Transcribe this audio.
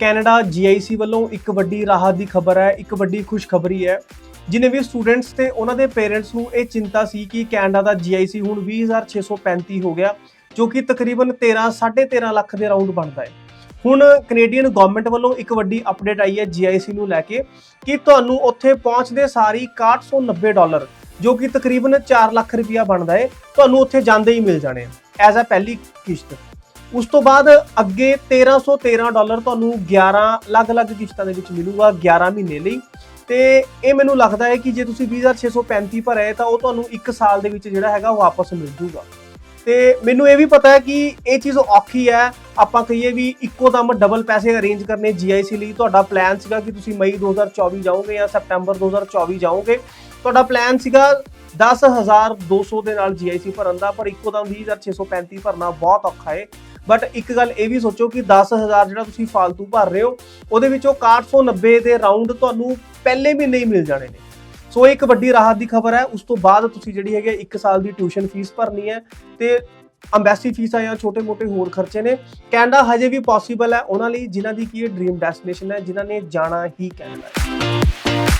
Canada GIC ਵੱਲੋਂ ਇੱਕ ਵੱਡੀ ਰਾਹਤ ਦੀ ਖਬਰ ਹੈ, ਇੱਕ ਵੱਡੀ ਖੁਸ਼ਖਬਰੀ ਹੈ। ਜਿਨੇ ਵੀ ਸਟੂਡੈਂਟਸ ਤੇ ਉਹਨਾਂ ਦੇ ਪੇਰੈਂਟਸ ਨੂੰ ਇਹ ਚਿੰਤਾ ਸੀ ਕਿ ਕੈਨੇਡਾ ਦਾ GIC ਹੁਣ 20635 ਹੋ ਗਿਆ, ਜੋ ਕਿ ਤਕਰੀਬਨ 13 13.5 ਲੱਖ ਦੇ ਰਾਉਂਡ ਬਣਦਾ ਹੈ। ਹੁਣ ਕੈਨੇਡੀਅਨ ਗਵਰਨਮੈਂਟ ਵੱਲੋਂ ਇੱਕ ਵੱਡੀ ਅਪਡੇਟ ਆਈ ਹੈ GIC ਨੂੰ ਲੈ ਕੇ ਕਿ ਤੁਹਾਨੂੰ ਉੱਥੇ ਪਹੁੰਚਦੇ ਸਾਰੀ 6190 ਡਾਲਰ, ਜੋ ਕਿ ਤਕਰੀਬਨ 4 ਲੱਖ ਰੁਪਇਆ ਬਣਦਾ ਹੈ, ਤੁਹਾਨੂੰ ਉੱਥੇ ਜਾਂਦੇ ਹੀ ਮਿਲ ਜਾਣੇ ਐਜ਼ ਅ ਪਹਿਲੀ ਕਿਸ਼ਤ। ਉਸ ਤੋਂ ਬਾਅਦ ਅੱਗੇ 1313 ਡਾਲਰ ਤੁਹਾਨੂੰ 11 ਅਲੱਗ-ਅਲੱਗ ਕਿਸ਼ਤਾਂ ਦੇ ਵਿੱਚ ਮਿਲੂਗਾ 11 ਮਹੀਨੇ ਲਈ। ਤੇ ਇਹ ਮੈਨੂੰ ਲੱਗਦਾ ਹੈ ਕਿ ਜੇ ਤੁਸੀਂ 20635 ਭਰੇ ਤਾਂ ਉਹ ਤੁਹਾਨੂੰ 1 ਸਾਲ ਦੇ ਵਿੱਚ ਜਿਹੜਾ ਹੈਗਾ ਉਹ ਵਾਪਸ ਮਿਲ ਜੂਗਾ। ਤੇ ਮੈਨੂੰ ਇਹ ਵੀ ਪਤਾ ਹੈ ਕਿ ਇਹ ਚੀਜ਼ ਔਖੀ ਹੈ। ਆਪਾਂ ਕਹੀਏ ਵੀ ਇੱਕੋ ਦਮ ਡਬਲ ਪੈਸੇ ਅਰੇਂਜ ਕਰਨੇ GIC ਲਈ। ਤੁਹਾਡਾ ਪਲਾਨ ਸੀਗਾ ਕਿ ਤੁਸੀਂ ਮਈ 2024 ਜਾਓਗੇ ਜਾਂ ਸਪਟੈਂਬਰ 2024 ਜਾਓਗੇ। ਤੁਹਾਡਾ ਪਲਾਨ ਸੀਗਾ 10200 ਦੇ ਨਾਲ GIC ਭਰਨ ਦਾ, ਪਰ ਇੱਕੋ ਦਮ 20635 ਭਰਨਾ ਬਹੁਤ ਔਖਾ ਹੈ। ਬਟ ਇੱਕ ਗੱਲ ਇਹ ਵੀ ਸੋਚੋ ਕਿ 10000 ਜਿਹੜਾ ਤੁਸੀਂ ਫालतू ਭਰ ਰਹੇ ਹੋ, ਉਹਦੇ ਵਿੱਚੋਂ 6190 ਦੇ ਰਾਉਂਡ ਤੁਹਾਨੂੰ ਪਹਿਲੇ ਵੀ ਨਹੀਂ ਮਿਲ ਜਾਣੇ ਨੇ। ਸੋ ਇਹ ਇੱਕ ਵੱਡੀ ਰਾਹਤ ਦੀ ਖਬਰ ਹੈ। ਉਸ ਤੋਂ ਬਾਅਦ ਤੁਸੀਂ ਜਿਹੜੀ ਹੈਗੀ 1 ਸਾਲ ਦੀ ਟਿਊਸ਼ਨ ਫੀਸ ਭਰਨੀ ਹੈ ਤੇ ਅੰਬੈਸੀ ਫੀਸਾਂ ਜਾਂ ਛੋਟੇ-ਮੋਟੇ ਹੋਰ ਖਰਚੇ ਨੇ। ਕੈਨੇਡਾ ਹਜੇ ਵੀ ਪੋਸੀਬਲ ਹੈ। ਉਹਨਾਂ ਲਈ ਜਿਨ੍ਹਾਂ ਦੀ ਕੀ ਡ੍ਰੀਮ ਡੈਸਟੀਨੇਸ਼ਨ ਹੈ, ਜਿਨ੍ਹਾਂ ਨੇ ਜਾਣਾ ਹੀ ਕੈਨੇਡਾ।